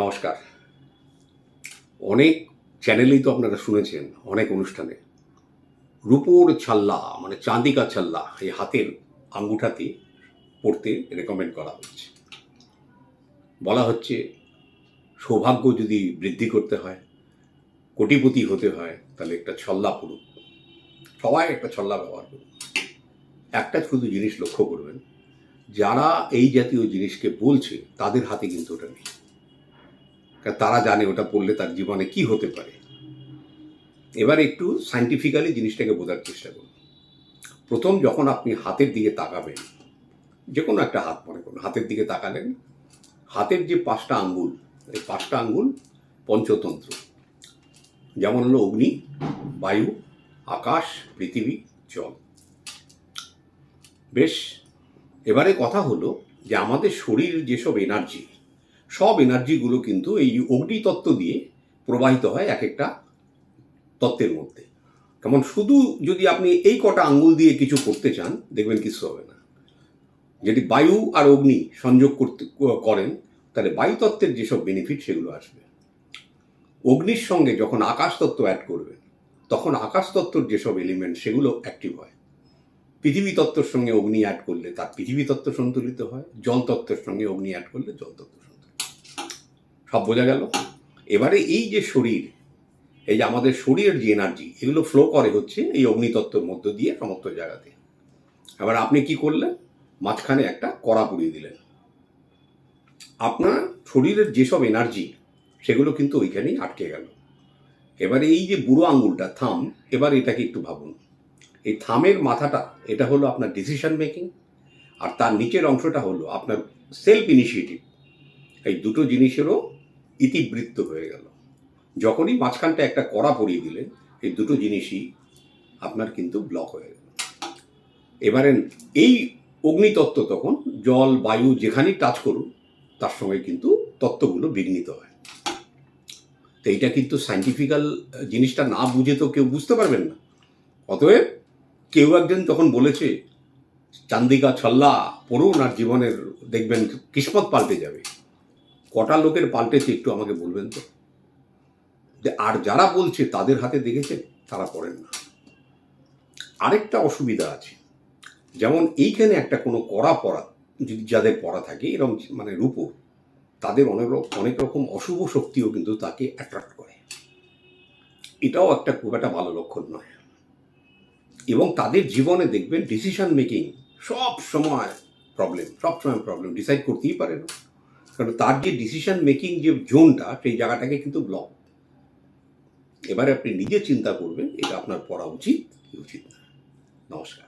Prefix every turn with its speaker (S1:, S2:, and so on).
S1: নমস্কার। অনেক চ্যানেলেই তো আপনারা শুনেছেন, অনেক অনুষ্ঠানে। রূপোর ছাল্লা মানে চাঁদিকা ছাল্লা, এই হাতের আঙ্গুঠাতে পড়তে রেকমেন্ড করা হচ্ছে। বলা হচ্ছে, সৌভাগ্য যদি বৃদ্ধি করতে হয়, কোটিপতি হতে হয়, তাহলে একটা ছল্লা পড়ুক সবাই একটা ছল্লা ব্যবহার করুন। একটা শুধু জিনিস লক্ষ্য করবেন, যারা এই জাতীয় জিনিসকে বলছে, তাদের হাতে কিন্তু ওটা নেই। তারা জানে ওটা পড়লে তার জীবনে কি হতে পারে। এবার একটু সাইন্টিফিক্যালি জিনিসটাকে বোঝার চেষ্টা করুন। প্রথম যখন আপনি হাতের দিকে তাকাবেন যে কোনো একটা হাত মনে করুন, হাতের দিকে তাকালেন, হাতের যে পাঁচটা আঙ্গুল, এই পাঁচটা আঙ্গুল পঞ্চতন্ত্র। যেমন হলো অগ্নি, বায়ু, আকাশ, পৃথিবী, জল। বেশ, এবারে কথা হলো যে আমাদের শরীর যেসব এনার্জি সব এনার্জিগুলো কিন্তু এই অগ্নিতত্ত্ব দিয়ে প্রবাহিত হয় এক একটা তত্ত্বের মধ্যে। কেমন শুধু যদি আপনি এই কটা আঙ্গুল দিয়ে কিছু করতে চান, দেখবেন কিছু হবে না। যদি বায়ু আর অগ্নি সংযোগ করতে, করেন, তাহলে বায়ুতত্ত্বের যেসব বেনিফিট সেগুলো আসবে। অগ্নির সঙ্গে যখন আকাশ তত্ত্ব অ্যাড করবেন তখন আকাশ তত্ত্বর যেসব এলিমেন্ট সেগুলো অ্যাক্টিভ হয়। পৃথিবী তত্ত্বের সঙ্গে অগ্নি অ্যাড করলে তার পৃথিবী তত্ত্ব সন্তুলিত হয়, জল তত্ত্বের সঙ্গে অগ্নি অ্যাড করলে জল তত্ত্ব সব বোঝা গেল। এবারে এই যে শরীর, এই যে আমাদের শরীরের যে এনার্জি এগুলো ফ্লো করে হচ্ছে এই অগ্নিতত্ত্বের মধ্য দিয়ে সমস্ত জায়গাতে। এবার আপনি কি করলেন? মাঝখানে একটা কড়া পুড়িয়ে দিলেন। আপনার শরীরের যেসব এনার্জি সেগুলো কিন্তু ওইখানেই আটকে গেল। এবারে এই যে বুড়ো আঙুলটা থাম, এবার এটাকে একটু ভাবুন। এই থামের মাথাটা, এটা হলো আপনার ডিসিশন মেকিং আর তার নিচের অংশটা হলো আপনার সেলফ ইনিশিয়েটিভ এই দুটো জিনিসেরও ইতিবৃত্ত হয়ে গেল। যখনই মাঝখানটা একটা কড়া পরিয়ে দিলেন, এই দুটো জিনিসই আপনার কিন্তু ব্লক হয়ে গেল। এবারে এই অগ্নিতত্ত্ব তখন জল, বায়ু যেখানেই টাচ করুন তার সঙ্গে কিন্তু তত্ত্বগুলো বিঘ্নিত হয়। তো এইটা কিন্তু সাইন্টিফিক্যাল জিনিসটা না বুঝে তো কেউ বুঝতে পারবেন না। অতএব কেউ একজন তখন বলেছে, চান্দিকা ছল্লা পড়ুন আর জীবনের দেখবেন কিসমত পাল্টে যাবে। কটা লোকের পাল্টেছে একটু আমাকে বলবেন তো? যে আর যারা বলছে তাদের হাতে দেখেছেন তারা পড়েন না। আরেকটা অসুবিধা আছে। যেমন এইখানে একটা কোনো কড়া পড়া, যদি যাদের পড়া থাকে এরকম মানে রূপো, তাদের অনেক অনেক রকম অশুভ শক্তিও কিন্তু তাকে অ্যাট্রাক্ট করে। এটাও একটা খুব একটা ভালো লক্ষণ নয়। এবং তাদের জীবনে দেখবেন ডিসিশন মেকিং সব সময় প্রবলেম সব সময় প্রবলেম ডিসাইড করতেই পারে না। কারণ তার যে ডিসিশন মেকিং যে জোনটা সেই জায়গাটাকে কিন্তু ব্লক এবারে আপনি নিজে চিন্তা করবেন, এটা আপনার পড়া উচিত কি উচিত না। নমস্কার।